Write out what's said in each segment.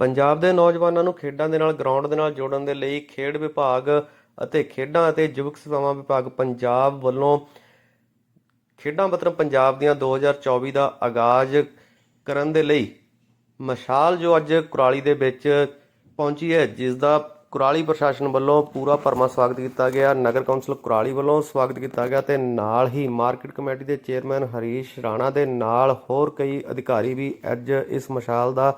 ਪੰਜਾਬ ਦੇ ਨੌਜਵਾਨਾਂ ਨੂੰ ਖੇਡਾਂ ਦੇ ਨਾਲ, ਗਰਾਊਂਡ ਦੇ ਨਾਲ ਜੋੜਨ ਦੇ ਲਈ ਖੇਡ ਵਿਭਾਗ ਅਤੇ ਖੇਡਾਂ ਅਤੇ ਯੁਵਕ ਸੇਵਾਵਾਂ ਵਿਭਾਗ ਪੰਜਾਬ ਵੱਲੋਂ ਖੇਡਾਂ ਵਤਨ ਪੰਜਾਬ ਦੀਆਂ 2024 ਦਾ ਆਗਾਜ਼ ਕਰਨ ਦੇ ਲਈ ਮਸ਼ਾਲ ਜੋ ਅੱਜ ਕੁਰਾਲੀ ਦੇ ਵਿੱਚ ਪਹੁੰਚੀ ਹੈ, ਜਿਸ ਦਾ ਕੁਰਾਲੀ ਪ੍ਰਸ਼ਾਸਨ ਵੱਲੋਂ ਪੂਰਾ ਭਰਮਾ ਸਵਾਗਤ ਕੀਤਾ ਗਿਆ, ਨਗਰ ਕੌਂਸਲ ਕੁਰਾਲੀ ਵੱਲੋਂ ਸਵਾਗਤ ਕੀਤਾ ਗਿਆ ਤੇ ਨਾਲ ਹੀ ਮਾਰਕੀਟ ਕਮੇਟੀ ਦੇ ਚੇਅਰਮੈਨ ਹਰੀਸ਼ ਰਾਣਾ ਦੇ ਨਾਲ ਹੋਰ ਕਈ ਅਧਿਕਾਰੀ ਵੀ ਅੱਜ ਇਸ ਮਸ਼ਾਲ ਦਾ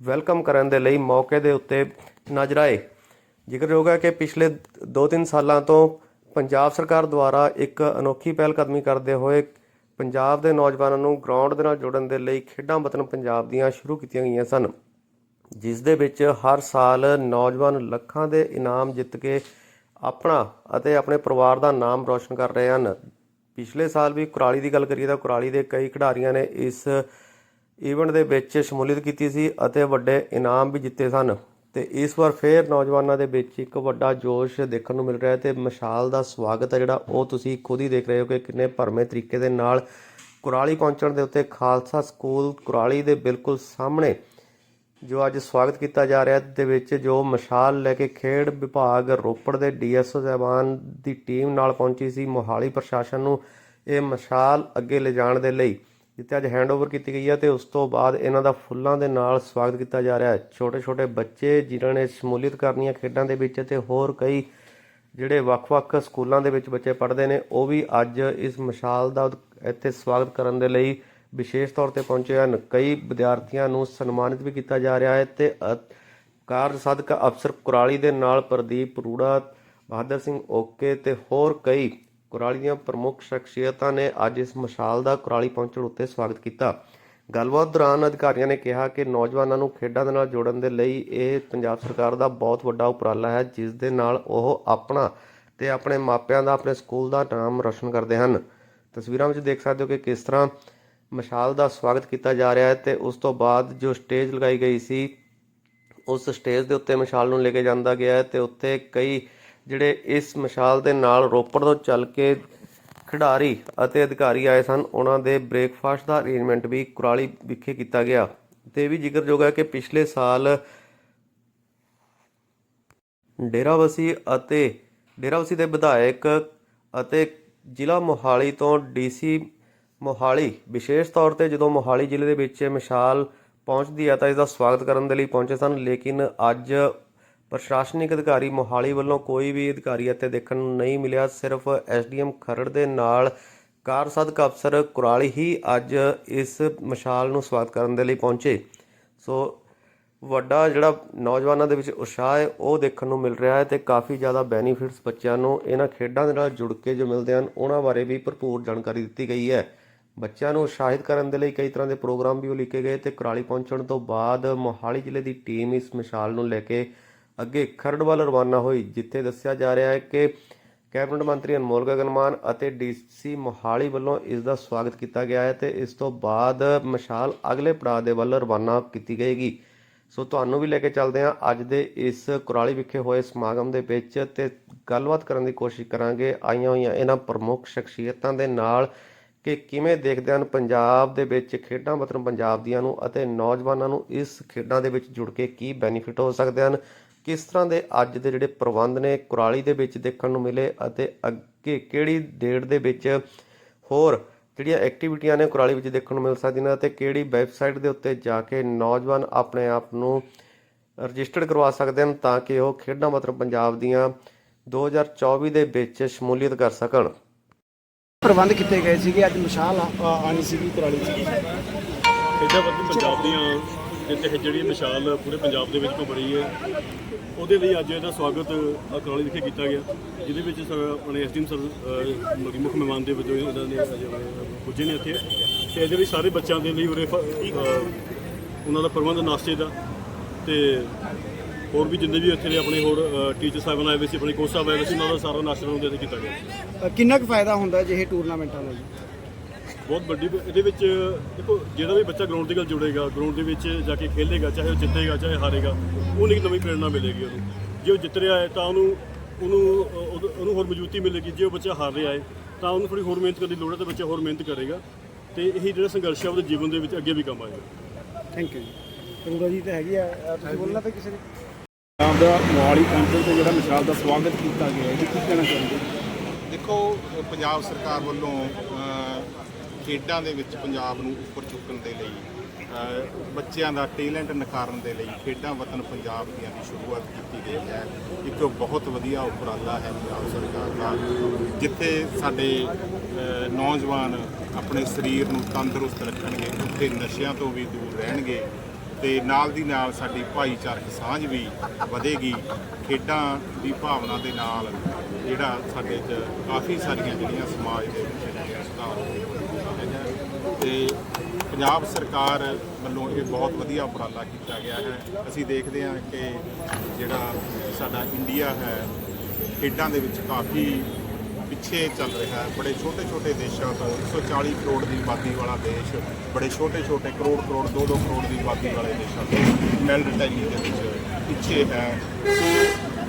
ਵੈਲਕਮ ਕਰਨ ਦੇ ਲਈ ਮੌਕੇ ਦੇ ਉੱਤੇ ਨਜ਼ਰ ਆਏ। ਜ਼ਿਕਰਯੋਗ ਹੈ ਕਿ ਪਿਛਲੇ 2-3 ਸਾਲਾਂ ਤੋਂ ਪੰਜਾਬ ਸਰਕਾਰ ਦੁਆਰਾ ਇੱਕ ਅਨੋਖੀ ਪਹਿਲ ਕਦਮੀ ਕਰਦੇ ਹੋਏ ਪੰਜਾਬ ਦੇ ਨੌਜਵਾਨਾਂ ਨੂੰ ਗਰਾਊਂਡ ਦੇ ਨਾਲ ਜੋੜਨ ਦੇ ਲਈ ਖੇਡਾਂ ਵਤਨ ਪੰਜਾਬ ਦੀਆਂ ਸ਼ੁਰੂ ਕੀਤੀਆਂ ਗਈਆਂ ਸਨ, ਜਿਸ ਦੇ ਵਿੱਚ ਹਰ ਸਾਲ ਨੌਜਵਾਨ ਲੱਖਾਂ ਦੇ ਇਨਾਮ ਜਿੱਤ ਕੇ ਆਪਣਾ ਅਤੇ ਆਪਣੇ ਪਰਿਵਾਰ ਦਾ ਨਾਮ ਰੌਸ਼ਨ ਕਰ ਰਹੇ ਹਨ। ਪਿਛਲੇ ਸਾਲ ਵੀ ਕੁਰਾਲੀ ਦੀ ਗੱਲ ਕਰੀਏ ਤਾਂ ਕੁਰਾਲੀ ਦੇ ਕਈ ਖਿਡਾਰੀਆਂ ਨੇ ਇਸ ਈਵੈਂਟ ਦੇ ਵਿੱਚ ਸ਼ਮੂਲੀਅਤ ਕੀਤੀ ਸੀ ਅਤੇ ਵੱਡੇ ਇਨਾਮ ਵੀ ਜਿੱਤੇ ਸਨ। ਤੇ ਇਸ ਵਾਰ ਫੇਰ ਨੌਜਵਾਨਾਂ ਦੇ ਵਿੱਚ ਇੱਕ ਵੱਡਾ ਜੋਸ਼ ਦੇਖਣ ਨੂੰ ਮਿਲ ਰਿਹਾ ਹੈ ਤੇ ਮਸ਼ਾਲ ਦਾ ਸਵਾਗਤ ਹੈ ਜਿਹੜਾ ਉਹ ਤੁਸੀਂ ਖੁਦ ਹੀ ਦੇਖ ਰਹੇ ਹੋ ਕਿ ਕਿੰਨੇ ਭਰਮੇ ਤਰੀਕੇ ਦੇ ਨਾਲ ਕੁਰਾਲੀ ਪਹੁੰਚਣ ਦੇ ਉੱਤੇ ਖਾਲਸਾ ਸਕੂਲ ਕੁਰਾਲੀ ਦੇ ਬਿਲਕੁਲ ਸਾਹਮਣੇ ਜੋ ਅੱਜ ਸਵਾਗਤ ਕੀਤਾ ਜਾ ਰਿਹਾ ਦੇ ਵਿੱਚ ਜੋ ਮਸ਼ਾਲ ਲੈ ਕੇ ਖੇਡ ਵਿਭਾਗ ਰੋਪੜ ਦੇ ਡੀਐਸਓ ਸਾਹਿਬਾਨ ਦੀ ਟੀਮ ਨਾਲ ਪਹੁੰਚੀ ਸੀ, ਮੋਹਾਲੀ ਪ੍ਰਸ਼ਾਸਨ ਨੂੰ ਇਹ ਮਸ਼ਾਲ ਅੱਗੇ ਲਿਜਾਣ ਦੇ ਲਈ। ਜਿੱਥੇ ਅੱਜ ਹੈਂਡਓਵਰ ਕੀਤੀ ਗਈ ਹੈ ਤੇ ਉਸ ਤੋਂ ਬਾਅਦ ਇਹਨਾਂ ਦਾ ਫੁੱਲਾਂ ਦੇ ਨਾਲ ਸਵਾਗਤ ਕੀਤਾ ਜਾ ਰਿਹਾ ਹੈ। ਛੋਟੇ ਛੋਟੇ ਬੱਚੇ ਜਿਨ੍ਹਾਂ ਨੇ ਸ਼ਮੂਲੀਅਤ ਕਰਨੀ ਹੈ ਖੇਡਾਂ ਦੇ ਵਿੱਚ ਤੇ ਹੋਰ ਕਈ ਜਿਹੜੇ ਵੱਖ-ਵੱਖ ਸਕੂਲਾਂ ਦੇ ਵਿੱਚ ਬੱਚੇ ਪੜ੍ਹਦੇ ਨੇ, ਉਹ ਵੀ ਅੱਜ ਇਸ ਮਸ਼ਾਲ ਦਾ ਇੱਥੇ ਸਵਾਗਤ ਕਰਨ ਦੇ ਲਈ ਵਿਸ਼ੇਸ਼ ਤੌਰ ਤੇ ਪਹੁੰਚੇ ਹਨ। ਕਈ ਵਿਦਿਆਰਥੀਆਂ ਨੂੰ ਸਨਮਾਨਿਤ ਵੀ ਕੀਤਾ ਜਾ ਰਿਹਾ ਹੈ ਤੇ ਕਾਰਜ ਸਾਧਕ ਅਫਸਰ ਕੁਰਾਲੀ ਦੇ ਨਾਲ ਪ੍ਰਦੀਪ ਰੂੜਾ, ਬਹਾਦਰ ਸਿੰਘ ਓਕੇ ਤੇ ਹੋਰ ਕਈ ਕੁਰਾਲੀ ਦੀਆਂ ਪ੍ਰਮੁੱਖ ਸ਼ਖਸੀਅਤਾਂ ਨੇ ਅੱਜ ਇਸ ਮਸ਼ਾਲ ਦਾ ਕੁਰਾਲੀ ਪਹੁੰਚਣ ਉੱਤੇ ਸਵਾਗਤ ਕੀਤਾ। ਗੱਲਬਾਤ ਦੌਰਾਨ ਅਧਿਕਾਰੀਆਂ ਨੇ ਕਿਹਾ ਕਿ ਨੌਜਵਾਨਾਂ ਨੂੰ ਖੇਡਾਂ ਦੇ ਨਾਲ ਜੋੜਨ ਦੇ ਲਈ ਇਹ ਪੰਜਾਬ ਸਰਕਾਰ ਦਾ ਬਹੁਤ ਵੱਡਾ ਉਪਰਾਲਾ ਹੈ, ਜਿਸ ਦੇ ਨਾਲ ਉਹ ਆਪਣਾ ਤੇ ਆਪਣੇ ਮਾਪਿਆਂ ਦਾ, ਆਪਣੇ ਸਕੂਲ ਦਾ ਨਾਮ ਰੋਸ਼ਨ ਕਰਦੇ ਹਨ। ਤਸਵੀਰਾਂ ਵਿੱਚ ਦੇਖ ਸਕਦੇ ਹੋ ਕਿ ਕਿਸ ਤਰ੍ਹਾਂ ਮਸ਼ਾਲ ਦਾ ਸਵਾਗਤ ਕੀਤਾ ਜਾ ਰਿਹਾ ਹੈ ਤੇ ਉਸ ਤੋਂ ਬਾਅਦ ਜੋ ਸਟੇਜ ਲਗਾਈ ਗਈ ਸੀ, ਉਸ ਸਟੇਜ ਦੇ ਉੱਤੇ ਮਸ਼ਾਲ ਨੂੰ ਲੈ ਕੇ ਜਾਂਦਾ ਗਿਆ ਹੈ ਤੇ ਉੱਥੇ ਕਈ ਜਿਹੜੇ ਇਸ ਮਸ਼ਾਲ ਦੇ ਨਾਲ ਰੋਪੜ ਤੋਂ ਚੱਲ ਕੇ ਖਿਡਾਰੀ ਅਤੇ ਅਧਿਕਾਰੀ ਆਏ ਸਨ, ਉਹਨਾਂ ਦੇ ਬ੍ਰੇਕਫਾਸਟ ਦਾ ਅਰੇਂਜਮੈਂਟ ਵੀ ਕੁਰਾਲੀ ਵਿਖੇ ਕੀਤਾ ਗਿਆ। ਤੇ ਇਹ ਵੀ ਜ਼ਿਕਰਯੋਗ ਹੈ ਕਿ ਪਿਛਲੇ ਸਾਲ ਡੇਰਾਵਸੀ ਅਤੇ ਡੇਰਾਵਸੀ ਦੇ ਵਿਧਾਇਕ ਅਤੇ ਜ਼ਿਲ੍ਹਾ ਮੋਹਾਲੀ ਤੋਂ ਡੀਸੀ ਮੋਹਾਲੀ, ਵਿਸ਼ੇਸ਼ ਤੌਰ ਤੇ ਜਦੋਂ ਮੋਹਾਲੀ ਜ਼ਿਲ੍ਹੇ ਦੇ ਵਿੱਚ ਮਸ਼ਾਲ ਪਹੁੰਚਦੀ ਹੈ ਤਾਂ ਇਸ ਦਾ ਸਵਾਗਤ ਕਰਨ ਦੇ ਲਈ ਪਹੁੰਚੇ ਸਨ, ਲੇਕਿਨ ਅੱਜ ਪ੍ਰਸ਼ਾਸਨਿਕ ਅਧਿਕਾਰੀ ਮੋਹਾਲੀ ਵੱਲੋਂ ਕੋਈ ਵੀ ਅਧਿਕਾਰੀ ਇੱਥੇ ਦੇਖਣ ਨੂੰ ਨਹੀਂ ਮਿਲਿਆ, ਸਿਰਫ ਐਸਡੀਐਮ ਖਰੜ ਦੇ ਨਾਲ ਕਾਰ ਸਾਧਕ ਅਫਸਰ ਕੁਰਾਲੀ ਹੀ ਅੱਜ ਇਸ ਮਸ਼ਾਲ ਨੂੰ ਸਵਾਗਤ ਕਰਨ ਦੇ ਲਈ ਪਹੁੰਚੇ। ਸੋ ਵੱਡਾ ਜਿਹੜਾ ਨੌਜਵਾਨਾਂ ਦੇ ਵਿੱਚ ਉਤਸ਼ਾਹ ਹੈ, ਉਹ ਦੇਖਣ ਨੂੰ ਮਿਲ ਰਿਹਾ ਹੈ ਤੇ ਕਾਫੀ ਜ਼ਿਆਦਾ ਬੈਨੀਫਿਟਸ ਬੱਚਿਆਂ ਨੂੰ ਇਹਨਾਂ ਖੇਡਾਂ ਦੇ ਨਾਲ ਜੁੜ ਕੇ ਜੋ ਮਿਲਦੇ ਹਨ, ਉਹਨਾਂ ਬਾਰੇ ਵੀ ਭਰਪੂਰ ਜਾਣਕਾਰੀ ਦਿੱਤੀ ਗਈ ਹੈ। ਬੱਚਿਆਂ ਨੂੰ ਉਤਸ਼ਾਹਿਤ ਕਰਨ ਦੇ ਲਈ ਕਈ ਤਰ੍ਹਾਂ ਦੇ ਪ੍ਰੋਗਰਾਮ ਵੀ ਉਲੀਕੇ ਗਏ ਤੇ ਕੁਰਾਲੀ ਪਹੁੰਚਣ ਤੋਂ ਬਾਅਦ ਮੋਹਾਲੀ ਜ਼ਿਲ੍ਹੇ ਦੀ ਟੀਮ ਇਸ ਮਸ਼ਾਲ ਨੂੰ ਲੈ ਕੇ ਅੱਗੇ ਖਰੜ ਵੱਲ ਰਵਾਨਾ ਹੋਈ, ਜਿੱਥੇ ਦੱਸਿਆ ਜਾ ਰਿਹਾ ਹੈ ਕਿ ਕੈਬਨਿਟ ਮੰਤਰੀ ਅਨਮੋਲ ਗਗਨਮਾਨ ਅਤੇ ਡੀਸੀ ਮੋਹਾਲੀ ਵੱਲੋਂ ਇਸ ਦਾ ਸਵਾਗਤ ਕੀਤਾ ਗਿਆ ਹੈ ਤੇ ਇਸ ਤੋਂ ਬਾਅਦ ਮਸ਼ਾਲ ਅਗਲੇ ਪੜਾਅ ਦੇ ਵੱਲ ਰਵਾਨਾ ਕੀਤੀ ਗਏਗੀ ਸੋ ਤੁਹਾਨੂੰ ਵੀ ਲੈ ਕੇ ਚੱਲਦੇ ਹਾਂ ਅੱਜ ਦੇ ਇਸ ਕੁਰਾਲੀ ਵਿਖੇ ਹੋਏ ਸਮਾਗਮ ਦੇ ਵਿੱਚ ਤੇ ਗੱਲਬਾਤ ਕਰਨ ਦੀ ਕੋਸ਼ਿਸ਼ ਕਰਾਂਗੇ ਆਈਆਂ ਹੋਈਆਂ ਇਹਨਾਂ ਪ੍ਰਮੁੱਖ ਸ਼ਖਸੀਅਤਾਂ ਦੇ ਨਾਲ ਕਿ ਕਿਵੇਂ ਦੇਖਦੇ ਹਨ ਪੰਜਾਬ ਦੇ ਵਿੱਚ ਖੇਡਾਂ ਵਤਨ ਪੰਜਾਬ ਦੀਆਂ ਨੂੰ ਅਤੇ ਨੌਜਵਾਨਾਂ ਨੂੰ ਇਸ ਖੇਡਾਂ ਦੇ ਵਿੱਚ ਜੁੜ ਕੇ ਕੀ ਬੈਨੀਫਿਟ ਹੋ ਸਕਦੇ ਹਨ। ਕਿਸ ਤਰ੍ਹਾਂ ਦੇ ਅੱਜ ਦੇ ਜਿਹੜੇ ਪ੍ਰਬੰਧ ਨੇ ਕੁਰਾਲੀ ਦੇ ਵਿੱਚ ਦੇਖਣ ਨੂੰ ਮਿਲੇ ਅਤੇ ਅੱਗੇ ਕਿਹੜੀ ਡੇਟ ਦੇ ਵਿੱਚ ਹੋਰ ਜਿਹੜੀਆਂ ਐਕਟੀਵਿਟੀਆਂ ਨੇ ਕੁਰਾਲੀ ਵਿੱਚ ਦੇਖਣ ਨੂੰ ਮਿਲ ਸਕਦੀਆਂ ਨੇ ਅਤੇ ਕਿਹੜੀ ਵੈਬਸਾਈਟ ਦੇ ਉੱਤੇ ਜਾ ਕੇ ਨੌਜਵਾਨ ਆਪਣੇ ਆਪ ਨੂੰ ਰਜਿਸਟਰਡ ਕਰਵਾ ਸਕਦੇ ਹਨ ਤਾਂ ਕਿ ਉਹ ਖੇਡਾਂ ਮਤਲਬ ਪੰਜਾਬ ਦੀਆਂ 2024 ਦੇ ਵਿੱਚ ਸ਼ਮੂਲੀਅਤ ਕਰ ਸਕਣ। ਪ੍ਰਬੰਧ ਕੀਤੇ ਗਏ ਸੀਗੇ ਅੱਜ ਮਸ਼ਾਲ ਆਣੀ ਸੀਗੀ ਕੁਰਾਲੀ ਚ ਖੇਡਾਂ ਵਰਗੀ ਪੰਜਾਬ ਦੀਆਂ ਜਿੱਥੇ ਇਹ ਜਿਹੜੀ ਮਿਸਾਲ ਪੂਰੇ ਪੰਜਾਬ ਦੇ ਵਿੱਚ ਘੁੰਮ ਰਹੀ ਹੈ ਉਹਦੇ ਲਈ ਅੱਜ ਇਹਦਾ ਸਵਾਗਤ ਅਕਰਾਲੀ ਵਿਖੇ ਕੀਤਾ ਗਿਆ ਜਿਹਦੇ ਵਿੱਚ ਸਰ ਆਪਣੇ ਐਸਡੀਐਮ ਸਰ ਅਹ, ਮਤਲਬ ਮੁੱਖ ਮਹਿਮਾਨ ਦੇ ਵਜੋਂ ਇਹਨਾਂ ਨੇ ਪੁੱਜੇ ਨੇ ਇੱਥੇ। ਤੇ ਇਹਦੇ ਲਈ ਸਾਰੇ ਬੱਚਿਆਂ ਦੇ ਲਈ ਉਰੇ ਉਹਨਾਂ ਦਾ ਪ੍ਰਬੰਧ ਨਾਸ਼ਤੇ ਦਾ। ਤੇ ਹੋਰ ਵੀ ਜਿੰਨੇ ਵੀ ਇੱਥੇ ਦੇ ਆਪਣੇ ਹੋਰ ਟੀਚਰ ਸਾਹਿਬਾਨ ਆਏ ਹੋਏ ਸੀ ਆਪਣੇ ਕੋਚ ਸਾਹਿਬ ਆਏ ਹੋਏ ਸੀ ਉਹਨਾਂ ਦਾ ਸਾਰਾ ਨਾਸ਼ਤਾ ਉਹਨਾਂ ਦੇ ਕੀਤਾ ਗਿਆ। ਕਿੰਨਾ ਕੁ ਫਾਇਦਾ ਹੁੰਦਾ ਜਿਹੇ ਟੂਰਨਾਮੈਂਟਾਂ ਦਾ ਜੀ ਬਹੁਤ ਵੱਡੀ ਇਹਦੇ ਵਿੱਚ ਦੇਖੋ ਜਿਹੜਾ ਵੀ ਬੱਚਾ ਗਰਾਊਂਡ ਦੇ ਨਾਲ ਜੁੜੇਗਾ ਗਰਾਊਂਡ ਦੇ ਵਿੱਚ ਜਾ ਕੇ ਖੇਲੇਗਾ ਚਾਹੇ ਉਹ ਜਿੱਤੇਗਾ ਚਾਹੇ ਹਾਰੇਗਾ ਉਹਨੂੰ ਇੱਕ ਨਵੀਂ ਪ੍ਰੇਰਣਾ ਮਿਲੇਗੀ ਉਹਨੂੰ। ਜੇ ਉਹ ਜਿੱਤ ਰਿਹਾ ਹੈ ਤਾਂ ਉਹਨੂੰ ਉਹਨੂੰ ਉਹਨੂੰ ਹੋਰ ਮਜ਼ਬੂਤੀ ਮਿਲੇਗੀ। ਜੇ ਉਹ ਬੱਚਾ ਹਾਰ ਰਿਹਾ ਹੈ ਤਾਂ ਉਹਨੂੰ ਥੋੜੀ ਹੋਰ ਮਿਹਨਤ ਕਰਨ ਦੀ ਲੋੜ ਹੈ ਤੇ ਬੱਚਾ ਹੋਰ ਮਿਹਨਤ ਕਰੇਗਾ। ਤੇ ਇਹੀ ਜਿਹੜਾ ਸੰਘਰਸ਼ ਹੈ ਉਹਦੇ ਜੀਵਨ ਦੇ ਵਿੱਚ ਅੱਗੇ ਵੀ ਕੰਮ ਆਏਗਾ। ਥੈਂਕ ਯੂ ਜੀ। ਪੂਰਾ ਜੀ ਤਾਂ ਹੈਗੀ ਆ। ਤੁਸੀਂ ਬੋਲਣਾ ਤਾਂ ਕਿਸੇ ਨੇ? ਪੰਜਾਬ ਦਾ ਮੋਹਾਲੀ ਕਾਊਂਟਰ ਤੇ ਜਿਹੜਾ ਮਿਸਾਲ ਦਾ ਸਵਾਗਤ ਕੀਤਾ ਗਿਆ ਹੈ ਕੀ ਕਹਿਣਾ ਚਾਹੁੰਦੇ ਦੇਖੋ ਪੰਜਾਬ ਸਰਕਾਰ ਵੱਲੋਂ ਖੇਡਾਂ ਦੇ ਵਿੱਚ ਪੰਜਾਬ ਨੂੰ ਉੱਪਰ ਚੁੱਕਣ ਦੇ ਲਈ ਬੱਚਿਆਂ ਦਾ ਟੈਲੈਂਟ ਨਿਖਾਰਨ ਦੇ ਲਈ ਖੇਡਾਂ ਵਤਨ ਪੰਜਾਬ ਦੀਆਂ ਦੀ ਸ਼ੁਰੂਆਤ ਕੀਤੀ ਗਈ ਹੈ। ਇੱਕ ਬਹੁਤ ਵਧੀਆ ਉਪਰਾਲਾ ਹੈ ਪੰਜਾਬ ਸਰਕਾਰ ਦਾ, ਜਿੱਥੇ ਸਾਡੇ ਨੌਜਵਾਨ ਆਪਣੇ ਸਰੀਰ ਨੂੰ ਤੰਦਰੁਸਤ ਰੱਖਣਗੇ, ਉੱਥੇ ਨਸ਼ਿਆਂ ਤੋਂ ਵੀ ਦੂਰ ਰਹਿਣਗੇ ਤੇ ਨਾਲ ਦੀ ਨਾਲ ਸਾਡੀ ਭਾਈਚਾਰਕ ਸਾਂਝ ਵੀ ਵਧੇਗੀ। ਖੇਡਾਂ ਦੀ ਭਾਵਨਾ ਦੇ ਨਾਲ ਜਿਹੜਾ ਸਾਡੇ 'ਚ ਕਾਫੀ ਸਾਰੀਆਂ ਜਿਹੜੀਆਂ ਸਮਾਜ ਦੇ ਵਿੱਚ ਜਿਹੜੀਆਂ ਸੁਧਾਰ ਹੋਏ ਪੰਜਾਬ ਸਰਕਾਰ ਵੱਲੋਂ ਇਹ ਬਹੁਤ ਵਧੀਆ ਉਪਰਾਲਾ ਕੀਤਾ ਗਿਆ ਹੈ। ਅਸੀਂ ਦੇਖਦੇ ਹਾਂ ਕਿ ਜਿਹੜਾ ਸਾਡਾ ਇੰਡੀਆ ਹੈ, ਖੇਡਾਂ ਦੇ ਵਿੱਚ ਕਾਫੀ ਪਿੱਛੇ ਚੱਲ ਰਿਹਾ ਹੈ। ਬੜੇ ਛੋਟੇ ਛੋਟੇ ਦੇਸ਼ਾਂ ਤੋਂ 140 ਕਰੋੜ ਦੀ ਆਬਾਦੀ ਵਾਲਾ ਦੇਸ਼, ਬੜੇ ਛੋਟੇ ਛੋਟੇ ਕਰੋੜ ਕਰੋੜ 2-2 ਕਰੋੜ ਦੀ ਆਬਾਦੀ ਵਾਲੇ ਦੇਸ਼ਾਂ ਤੋਂ ਮੈਡਲ ਟੈਲੀ ਦੇ ਵਿੱਚ ਪਿੱਛੇ ਹੈ। ਸੋ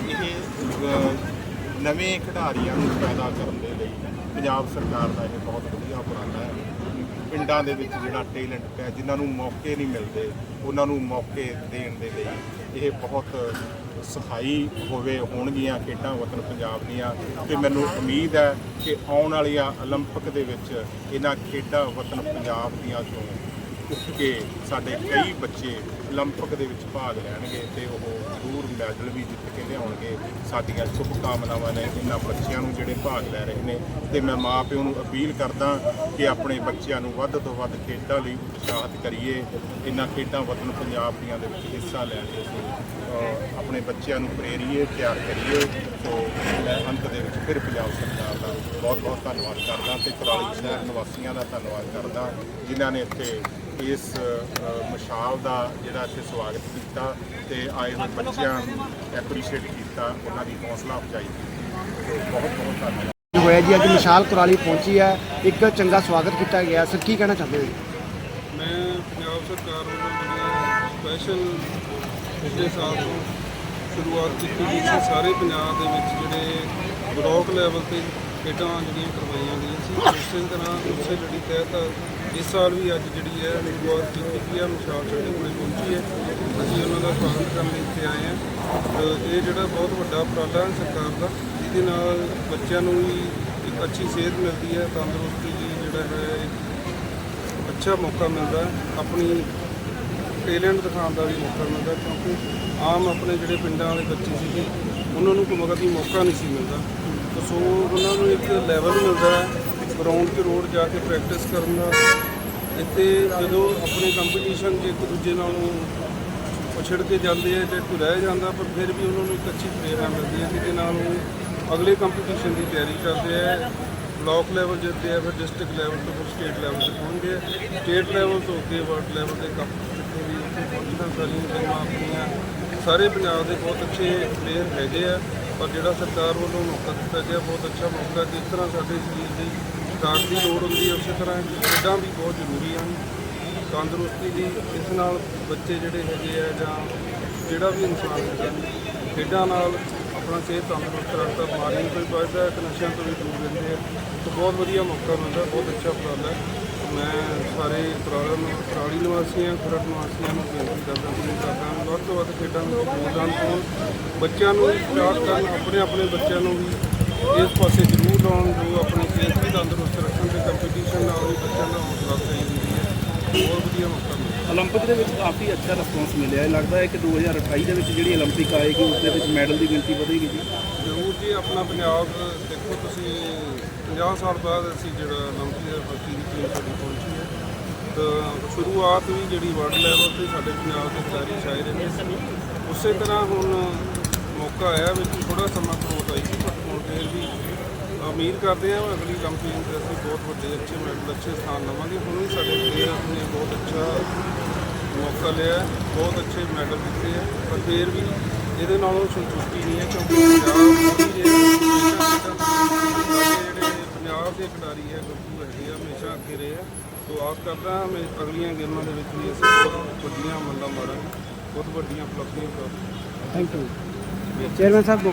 ਇਹ ਨਵੇਂ ਖਿਡਾਰੀਆਂ ਨੂੰ ਪੈਦਾ ਕਰਨ ਦੇ ਲਈ ਪੰਜਾਬ ਸਰਕਾਰ ਦਾ ਇਹ ਬਹੁਤ ਵਧੀਆ ਉਪਰਾਲਾ ਹੈ। ਪਿੰਡਾਂ ਦੇ ਵਿੱਚ ਜਿਹੜਾ ਟੈਲੈਂਟ ਹੈ ਜਿਨ੍ਹਾਂ ਨੂੰ ਮੌਕੇ ਨਹੀਂ ਮਿਲਦੇ ਉਹਨਾਂ ਨੂੰ ਮੌਕੇ ਦੇਣ ਦੇ ਲਈ ਇਹ ਬਹੁਤ ਸਫਾਈ ਹੋਵੇ ਹੋਣਗੀਆਂ ਖੇਡਾਂ ਵਤਨ ਪੰਜਾਬ ਦੀਆਂ ਤੇ ਮੈਨੂੰ ਉਮੀਦ ਹੈ ਕਿ ਆਉਣ ਵਾਲੀਆਂ 올림픽 ਦੇ ਵਿੱਚ ਇਹਨਾਂ ਖੇਡਾਂ ਵਤਨ ਪੰਜਾਬ ਦੀਆਂ ਚੋਂ ਉੱਠ ਕੇ ਸਾਡੇ ਕਈ ਬੱਚੇ 올림픽 ਦੇ ਵਿੱਚ ਭਾਗ ਲੈਣਗੇ ਤੇ ਉਹ ਜ਼ਰੂਰ ਮੈਡਲ ਵੀ ਜਿੱਤ ਕੇ ਲਿਆਉਣਗੇ ਸਾਡੀਆਂ ਸ਼ੁਭ ਕਾਮਨਾਵਾਂ ਨੇ ਇਹਨਾਂ ਬੱਚਿਆਂ ਨੂੰ ਜਿਹੜੇ ਭਾਗ ਲੈ ਰਹੇ ਨੇ ਤੇ ਮੈਂ ਮਾਂ ਪਿਓ ਨੂੰ ਅਪੀਲ ਕਰਦਾ ਕਿ ਆਪਣੇ ਬੱਚਿਆਂ ਨੂੰ ਵੱਧ ਤੋਂ ਵੱਧ ਖੇਡਾਂ ਲਈ ਉਤਸ਼ਾਹਿਤ ਕਰੀਏ ਇਹਨਾਂ ਖੇਡਾਂ ਵਤਨ ਪੰਜਾਬ ਦੀਆਂ ਦੇ ਵਿੱਚ ਹਿੱਸਾ ਲੈਣ ਲਈ ਅਸੀਂ, ਅਹ, ਆਪਣੇ ਬੱਚਿਆਂ ਨੂੰ ਪ੍ਰੇਰੀਏ ਤਿਆਰ ਕਰੀਏ ਸੋ ਮੈਂ ਅੰਤ ਦੇ ਵਿੱਚ ਫਿਰ ਪੰਜਾਬ ਸਰਕਾਰ ਦਾ ਬਹੁਤ ਬਹੁਤ ਧੰਨਵਾਦ ਕਰਦਾ ਤੇ ਕੁਰਾਲੀ ਸ਼ਹਿਰ ਨਿਵਾਸੀਆਂ ਦਾ ਧੰਨਵਾਦ ਕਰਦਾ ਜਿਨ੍ਹਾਂ ਨੇ ਇੱਥੇ ਇਸ ਮਸ਼ਾਲ ਦਾ ਜਿਹੜਾ ਇੱਥੇ ਸਵਾਗਤ ਕੀਤਾ ਤੇ ਆਏ ਹੋਏ ਬੱਚਿਆਂ ਨੂੰ ਐਪਰੀਸ਼ੀਏਟ ਕੀਤਾ ਉਹਨਾਂ ਦੀ ਹੌਸਲਾ ਅਫਜ਼ਾਈ ਕੀਤੀ। ਬਹੁਤ ਬਹੁਤ ਧੰਨਵਾਦ। ਹੋਇਆ ਜੀ ਅੱਜ ਵਿਸ਼ਾਲ ਕੁਰਾਲੀ ਪਹੁੰਚੀ ਹੈ। ਇੱਕ ਚੰਗਾ ਸਵਾਗਤ ਕੀਤਾ ਗਿਆ। ਸਰ ਕੀ ਕਹਿਣਾ ਚਾਹੁੰਦੇ ਹੋ ਜੀ? ਮੈਂ ਪੰਜਾਬ ਸਰਕਾਰ ਵੱਲੋਂ ਜਿਹੜੀ ਸਪੈਸ਼ਲ ਪਿਛਲੇ ਸਾਲ ਤੋਂ ਸ਼ੁਰੂਆਤ ਕੀਤੀ ਗਈ ਸੀ ਸਾਰੇ ਪੰਜਾਬ ਦੇ ਵਿੱਚ ਜਿਹੜੇ ਬਲਾਕ ਲੈਵਲ ਤੇ ਖੇਡਾਂ ਜਿਹੜੀਆਂ ਕਰਵਾਈਆਂ ਗਈਆਂ ਸੀ, ਉਸੇ ਤਰ੍ਹਾਂ ਉਸੇ ਲੜੀ ਤਹਿਤ ਇਸ ਸਾਲ ਵੀ ਅੱਜ ਜਿਹੜੀ ਹੈ ਸ਼ੁਰੂਆਤ ਕੀਤੀ ਗਈ ਹੈ ਮਿਸਾਲ ਸਾਡੇ ਕੋਲੇ ਪਹੁੰਚੀ ਹੈ। ਅਸੀਂ ਉਹਨਾਂ ਦਾ ਸਵਾਗਤ ਕਰਨ ਲਈ ਇੱਥੇ ਆਏ ਹਾਂ। ਇਹ ਜਿਹੜਾ ਬਹੁਤ ਵੱਡਾ ਉਪਰਾਲਾ ਹੈ ਸਰਕਾਰ ਦਾ, ਜਿਹਦੇ ਨਾਲ ਬੱਚਿਆਂ ਨੂੰ ਵੀ ਇੱਕ ਅੱਛੀ ਸਿਹਤ ਮਿਲਦੀ ਹੈ, ਤੰਦਰੁਸਤੀ ਲਈ ਜਿਹੜਾ ਹੈ ਅੱਛਾ ਮੌਕਾ ਮਿਲਦਾ ਆਪਣੀ ਟੈਲੈਂਟ ਦਿਖਾਉਣ ਦਾ ਵੀ ਮੌਕਾ ਮਿਲਦਾ ਕਿਉਂਕਿ ਆਮ ਆਪਣੇ ਜਿਹੜੇ ਪਿੰਡਾਂ ਵਾਲੇ ਬੱਚੇ ਸੀਗੇ, ਉਹਨਾਂ ਨੂੰ ਕੋਈ ਮਗਰ ਦੀ ਮੌਕਾ ਨਹੀਂ ਸੀ ਮਿਲਦਾ। ਸੋ ਉਹਨਾਂ ਨੂੰ ਇੱਕ ਲੈਵਲ ਮਿਲਦਾ ਹੈ ਗਰਾਊਂਡ 'ਤੇ ਰੋਡ ਜਾ ਕੇ ਪ੍ਰੈਕਟਿਸ ਕਰਨ ਦਾ। ਇੱਥੇ ਜਦੋਂ ਆਪਣੇ ਕੰਪੀਟੀਸ਼ਨ 'ਚ ਇੱਕ ਦੂਜੇ ਨਾਲੋਂ ਪਛੜ ਕੇ ਜਾਂਦੇ ਆ, ਜਾਂ ਕੋਈ ਰਹਿ ਜਾਂਦਾ, ਪਰ ਫਿਰ ਵੀ ਉਹਨਾਂ ਨੂੰ ਇੱਕ ਅੱਛੀ ਪ੍ਰੇਰਣਾ ਮਿਲਦੀ ਹੈ, ਜਿਹਦੇ ਨਾਲ ਉਹ ਅਗਲੇ ਕੰਪੀਟੀਸ਼ਨ ਦੀ ਤਿਆਰੀ ਕਰਦੇ ਆ ਬਲਾਕ ਲੈਵਲ ਜਿੱਤੇ ਆ, ਫਿਰ ਡਿਸਟ੍ਰਿਕਟ ਲੈਵਲ ਤੋਂ ਫਿਰ ਸਟੇਟ ਲੈਵਲ ਤੇ ਪਹੁੰਚਦੇ ਆ। ਸਟੇਟ ਲੈਵਲ ਤੋਂ ਅੱਗੇ ਵਰਲਡ ਲੈਵਲ 'ਤੇ ਕੱਪ ਜਿੱਥੇ ਵੀ ਇੱਥੇ ਪਹੁੰਚਣਾ, ਸਾਰੀਆਂ ਟੀਮਾਂ ਆਪਣੀਆਂ, ਸਾਰੇ ਪੰਜਾਬ ਦੇ ਬਹੁਤ ਅੱਛੇ ਪਲੇਅਰ ਹੈਗੇ ਆ। ਪਰ ਜਿਹੜਾ ਸਰਕਾਰ ਵੱਲੋਂ ਮੌਕਾ ਦਿੱਤਾ ਗਿਆ, ਬਹੁਤ ਅੱਛਾ ਮੌਕਾ ਜਿਸ ਤਰ੍ਹਾਂ ਸਾਡੇ ਸਰੀਰ ਦੀ ਤਾਕਤ ਦੀ ਲੋੜ ਹੁੰਦੀ ਹੈ, ਉਸੇ ਤਰ੍ਹਾਂ ਖੇਡਾਂ ਵੀ ਬਹੁਤ ਜ਼ਰੂਰੀ ਹਨ। ਤੰਦਰੁਸਤੀ ਦੀ, ਇਸ ਨਾਲ ਬੱਚੇ ਜਿਹੜੇ ਹੈਗੇ ਆ ਜਾਂ ਜਿਹੜਾ ਵੀ ਇਨਸਾਨ ਹੈਗਾ, ਖੇਡਾਂ ਨਾਲ ਆਪਣਾ ਸਿਹਤ ਤੰਦਰੁਸਤ ਰੱਖਦਾ, ਬਿਮਾਰੀਆਂ ਤੋਂ ਵੀ ਬਚਦਾ ਹੈ ਤੇ ਨਸ਼ਿਆਂ ਤੋਂ ਵੀ ਦੂਰ ਰਹਿੰਦੇ ਆ। ਤੇ ਬਹੁਤ ਵਧੀਆ ਮੌਕਾ ਮਿਲਦਾ, ਬਹੁਤ ਅੱਛਾ ਉਪਰਾਲਾ ਹੈ। ਮੈਂ ਸਾਰੇ ਕੁਰਾਲੀ ਨੂੰ ਕੁਰਾਲੀ ਨਿਵਾਸੀਆਂ ਖਰੜ ਨਿਵਾਸੀਆਂ ਨੂੰ ਬੇਨਤੀ ਕਰਦਾ ਕਿ ਕਰਦਾ ਹਾਂ ਵੱਧ ਤੋਂ ਵੱਧ ਖੇਡਾਂ ਨੂੰ ਯੋਗਦਾਨ ਪਾਉਣ ਬੱਚਿਆਂ ਨੂੰ ਸਟਾਰਟ ਕਰਨ ਆਪਣੇ ਆਪਣੇ ਬੱਚਿਆਂ ਨੂੰ ਵੀ ਇਸ ਪਾਸੇ ਜ਼ਰੂਰ ਲਾਉਣ ਜੋ ਆਪਣੀ ਸਿਹਤ ਵੀ ਤੰਦਰੁਸਤ ਰੱਖਣ ਤੇ ਕੰਪੀਟੀਸ਼ਨ ਨਾਲ ਵੀ ਬੱਚਿਆਂ ਦਾ ਹੌਸਲਾ ਅਫਜ਼ਾਈ ਹੁੰਦੀ ਹੈ ਬਹੁਤ ਵਧੀਆ ਮੌਕਾ ਮਿਲਦਾ 올림픽 ਦੇ ਵਿੱਚ ਕਾਫੀ ਅੱਛਾ ਰਿਸਪੌਂਸ ਮਿਲਿਆ ਹੈ ਲੱਗਦਾ ਹੈ ਕਿ 2028 ਦੇ ਵਿੱਚ ਜਿਹੜੀ 올림픽 ਆਏਗੀ ਉਸ ਦੇ ਵਿੱਚ ਮੈਡਲ ਦੀ ਗਿਣਤੀ ਵਧੇਗੀ ਜੀ ਜ਼ਰੂਰ ਜੀ ਆਪਣਾ ਪੰਜਾਬ ਦੇਖੋ ਤੁਸੀਂ 50 ਸਾਲ ਬਾਅਦ ਅਸੀਂ ਜਿਹੜਾ ਨੌਕਰੀ ਦਾ ਫਸੀ ਦੀ ਟੀਮ ਸਾਡੀ ਪਹੁੰਚੀ ਹੈ। ਤਾਂ ਸ਼ੁਰੂਆਤ ਵੀ ਜਿਹੜੀ ਵਰਲਡ ਲੈਵਲ ਤੇ ਸਾਡੇ ਪੰਜਾਬ ਦੇ ਖਿਡਾਰੀ ਛਾਏ ਰਹਿੰਦੇ ਸੀ ਉਸੇ ਤਰ੍ਹਾਂ ਹੁਣ ਮੌਕਾ ਆਇਆ ਵਿੱਚ ਥੋੜਾ ਸਮਾਂ ਖਰੋਟ ਆਈ ਸੀ ਪਰ ਹੁਣ ਫਿਰ ਵੀ ਉਮੀਦ ਕਰਦੇ ਹਾਂ ਅਗਲੀ ਕੰਪੀਟੀਸ਼ਨ ਤੇ ਅਸੀਂ ਬਹੁਤ ਵੱਡੇ ਅੱਛੇ ਮੈਡਲ, ਅੱਛੇ ਸਥਾਨ ਲਵਾਂਗੇ। ਹੁਣ ਵੀ ਸਾਡੇ ਪਲੇਅਰ ਨੇ ਬਹੁਤ ਅੱਛਾ ਮੌਕਾ ਲਿਆ ਬਹੁਤ ਅੱਛੇ ਮੈਡਲ ਜਿੱਤੇ ਆ ਪਰ ਫਿਰ ਵੀ ਇਹਦੇ ਨਾਲੋਂ ਸੰਤੁਸ਼ਟੀ ਨਹੀਂ ਹੈ ਕਿਉਂਕਿ ਪੰਜਾਬ ਦੀ ਜਿਹੜੇ ਪੰਜਾਬ ਦੇ ਖਿਡਾਰੀ ਹੈ ਗੱਭਰੂ ਹੈਗੇ ਆ, ਹਮੇਸ਼ਾ ਅੱਗੇ ਰਹੇ ਆ। ਸੋ ਆਸ ਕਰਦਾ ਹਾਂ ਮੈਂ ਅਗਲੀਆਂ ਗੇਮਾਂ ਦੇ ਵਿੱਚ ਵੀ ਅਸੀਂ ਬਹੁਤ ਵੱਡੀਆਂ ਮੱਲਾਂ ਮਾਰਾਂਗੇ, ਬਹੁਤ ਵੱਡੀਆਂ ਉਪਲਬਧੀਆਂ ਪ੍ਰਾਪਤ ਥੈਂਕ ਯੂ ਚੇਅਰਮੈਨ ਸਾਹਿਬ, ਦੋ